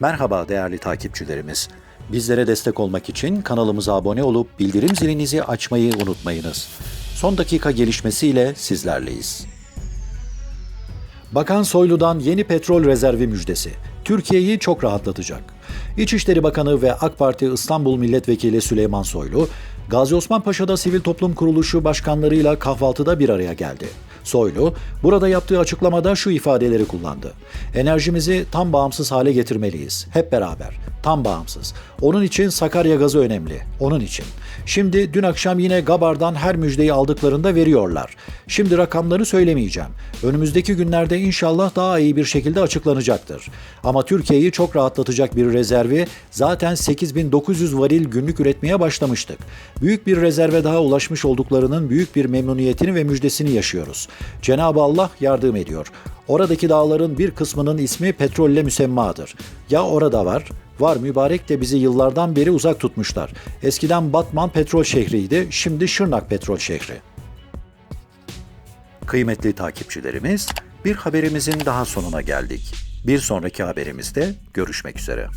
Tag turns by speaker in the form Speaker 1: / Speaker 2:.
Speaker 1: Merhaba değerli takipçilerimiz. Bizlere destek olmak için kanalımıza abone olup bildirim zilinizi açmayı unutmayınız. Son dakika gelişmesiyle sizlerleyiz. Bakan Soylu'dan yeni petrol rezervi müjdesi. Türkiye'yi çok rahatlatacak. İçişleri Bakanı ve AK Parti İstanbul Milletvekili Süleyman Soylu, Gazi Osman Paşa'da Sivil Toplum Kuruluşu başkanlarıyla kahvaltıda bir araya geldi. Soylu, burada yaptığı açıklamada şu ifadeleri kullandı. Enerjimizi tam bağımsız hale getirmeliyiz. Hep beraber. Tam bağımsız. Onun için Sakarya gazı önemli. Onun için. Şimdi dün akşam yine Gabar'dan her müjdeyi aldıklarında veriyorlar. Şimdi rakamları söylemeyeceğim. Önümüzdeki günlerde inşallah daha iyi bir şekilde açıklanacaktır. Ama Türkiye'yi çok rahatlatacak bir rezervi zaten 8900 varil günlük üretmeye başlamıştık. Büyük bir rezerve daha ulaşmış olduklarının büyük bir memnuniyetini ve müjdesini yaşıyoruz. Cenab-ı Allah yardım ediyor. Oradaki dağların bir kısmının ismi petrolle müsemmadır. Ya orada var, var mübarek de bizi yıllardan beri uzak tutmuşlar. Eskiden Batman petrol şehriydi, şimdi Şırnak petrol şehri. Kıymetli takipçilerimiz, bir haberimizin daha sonuna geldik. Bir sonraki haberimizde görüşmek üzere.